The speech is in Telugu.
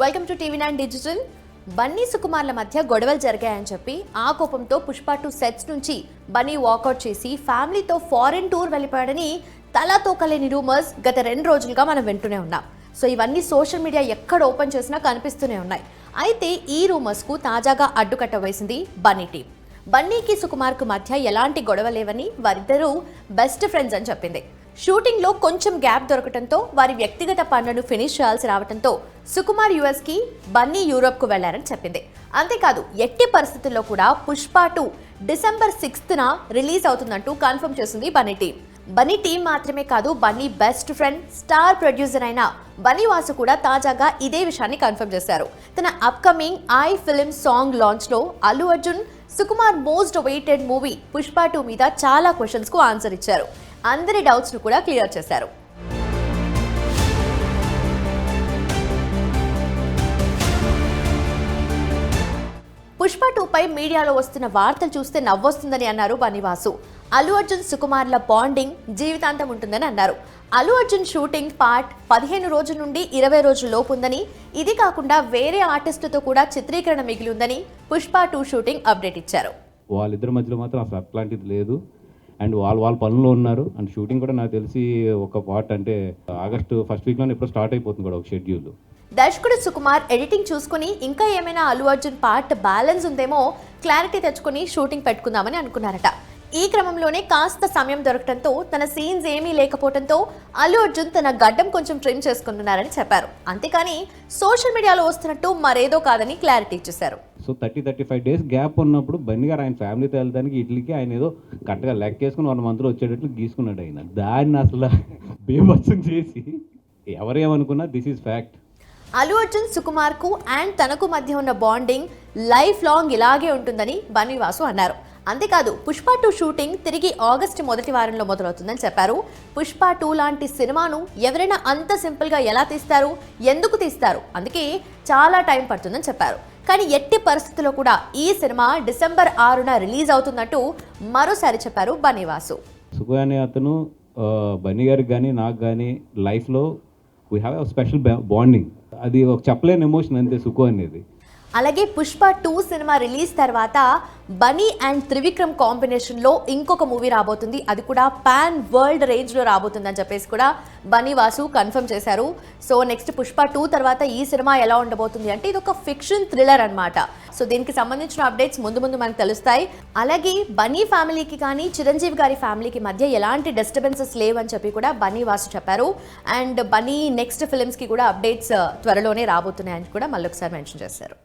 Welcome to TV nine digital Bunny సుకుమార్ల మధ్య గొడవలు జరిగాయని చెప్పి ఆ కోపంతో పుష్ప టూ సెట్స్ నుంచి బన్నీ వాకౌట్ చేసి ఫ్యామిలీతో ఫారెన్ టూర్ వెళ్ళిపోయాడని తలా తోకలేని రూమర్స్ గత రెండు రోజులుగా మనం వింటూనే ఉన్నాం. సో ఇవన్నీ సోషల్ మీడియా ఎక్కడ ఓపెన్ చేసినా కనిపిస్తూనే ఉన్నాయి. అయితే ఈ రూమర్స్కు తాజాగా అడ్డుకట్ట వేసింది బన్నీ టీం బన్నీకి సుకుమార్కు మధ్య ఎలాంటి గొడవ లేవని వారిద్దరూ బెస్ట్ ఫ్రెండ్స్ అని చెప్పింది. షూటింగ్లో కొంచెం గ్యాప్ దొరకటంతో వారి వ్యక్తిగత పనులను ఫినిష్ చేయాల్సి రావడంతో సుకుమార్ యుఎస్కి బన్నీ యూరోప్కు వెళ్ళారని చెప్పింది. అంతేకాదు ఎట్టి పరిస్థితుల్లో కూడా పుష్ప టూ డిసెంబర్ సిక్స్త్న రిలీజ్ అవుతుందంటూ కన్ఫర్మ్ చేసింది బన్నీ టీం. బన్నీ టీం మాత్రమే కాదు Bunny best friend star producer అయిన బన్నీ వాసు కూడా తాజాగా ఇదే విషయాన్ని కన్ఫర్మ్ చేశారు. తన upcoming I film song లాంచ్లో Allu Arjun Sukumar most awaited movie Pushpa two మీద చాలా క్వశ్చన్స్కు ఆన్సర్ ఇచ్చారు. అందరి డౌట్స్ను కూడా క్లియర్ చేశారు. పుష్ప టూపై మీడియాలో వస్తున్న వార్తలు చూస్తే నవ్వొస్తుందని అన్నారు బనివాసు. అల్లు అర్జున్ సుకుమార్ల బాండింగ్ జీవితాంతం ఉంటుందని అన్నారు. అల్లు అర్జున్ షూటింగ్ పార్ట్ పదిహేను రోజుల నుండి ఇరవై రోజుల లోపు ఉందని ఇది కాకుండా వేరే ఆర్టిస్టుతో కూడా చిత్రీకరణ మిగిలి ఉందని పుష్ప టూ షూటింగ్ అప్డేట్ ఇచ్చారు. వాళ్ళిద్దరి మధ్యలో మాత్రం అసలు అట్లాంటిది లేదు. అండ్ వాళ్ళు వాళ్ళ పనుల్లో ఉన్నారు. అండ్ షూటింగ్ కూడా నాకు తెలిసి ఒక పార్ట్ అంటే ఆగస్టు ఫస్ట్ వీక్లోనే ఎప్పుడు స్టార్ట్ అయిపోతుంది కూడా ఒక షెడ్యూల్. దర్శకుడు సుకుమార్ ఎడిటింగ్ చూసుకుని ఇంకా ఏమైనా అల్లు అర్జున్ పార్ట్ బ్యాలెన్స్ ఉందేమో క్లారిటీ తెచ్చుకుని షూటింగ్ పెట్టుకుందామని అనుకున్నారట. ఈ క్రమంలోనే కాస్త సమయం దొరకడంతో తన సీన్స్ ఏమీ లేకపోవడంతో అల్లు అర్జున్ తన గడ్డం కొంచెం ట్రిమ్ చేసుకుంటున్నారని చెప్పారు. అంతేకాని సోషల్ మీడియాలో వస్తున్నట్టు మరేదో కాదని క్లారిటీ ఇచ్చేశారు. So thirty thirty five days gap ఉన్నప్పుడు బండి గారు ఆయన ఫ్యామిలీతో వెళ్ళడానికి ఇడ్లీకి ఆయన ఏదో కరెక్ట్గా లెక్కేసుకుని వన్ మంత్లో వచ్చేటట్లు గీసుకున్నాడు ఆయన. దాన్ని అసలు బేభత్సం చేసి ఎవరేమనుకున్నా this is fact. Allu Arjun సుకుమార్కు and తనకు మధ్య ఉన్న బాండింగ్ లైఫ్ లాంగ్ ఇలాగే ఉంటుందని బన్నీవాసు అన్నారు. అంతేకాదు పుష్ప టూ షూటింగ్ తిరిగి ఆగస్టు మొదటి వారంలో మొదలవుతుందని చెప్పారు. పుష్ప టూ లాంటి సినిమాను ఎవరైనా అంత సింపుల్గా ఎలా తీస్తారు? ఎందుకు తీస్తారు? అందుకే చాలా టైం పడుతుందని చెప్పారు. కానీ ఎట్టి పరిస్థితుల్లో కూడా ఈ సినిమా డిసెంబర్ ఆరున రిలీజ్ అవుతున్నట్టు మరోసారి చెప్పారు బన్నీవాసు. సుఖ అనే అతను బన్నీ గారికి కానీ నాకు కానీ లైఫ్లో వీ హ్యావ్ స్పెషల్ బాండింగ్ అది ఒక చెప్పలేని ఎమోషన్ అంతే సుఖు అనేది. అలాగే పుష్ప టూ సినిమా రిలీజ్ తర్వాత బనీ అండ్ త్రివిక్రమ్ కాంబినేషన్లో ఇంకొక మూవీ రాబోతుంది. అది కూడా పాన్ వరల్డ్ రేంజ్లో రాబోతుందని చెప్పేసి కూడా బనీ వాసు కన్ఫర్మ్ చేశారు. సో నెక్స్ట్ పుష్ప టూ తర్వాత ఈ సినిమా ఎలా ఉండబోతుంది అంటే ఇది ఒక ఫిక్షన్ థ్రిల్లర్ అనమాట సో దీనికి సంబంధించిన అప్డేట్స్ ముందు ముందు మనకు తెలుస్తాయి. అలాగే బనీ ఫ్యామిలీకి కానీ చిరంజీవి గారి ఫ్యామిలీకి మధ్య ఎలాంటి డిస్టర్బెన్సెస్ లేవని చెప్పి కూడా బనీ వాసు చెప్పారు. అండ్ బనీ నెక్స్ట్ ఫిలిమ్స్కి కూడా అప్డేట్స్ త్వరలోనే రాబోతున్నాయని కూడా మళ్ళీ ఒకసారి మెన్షన్ చేశారు.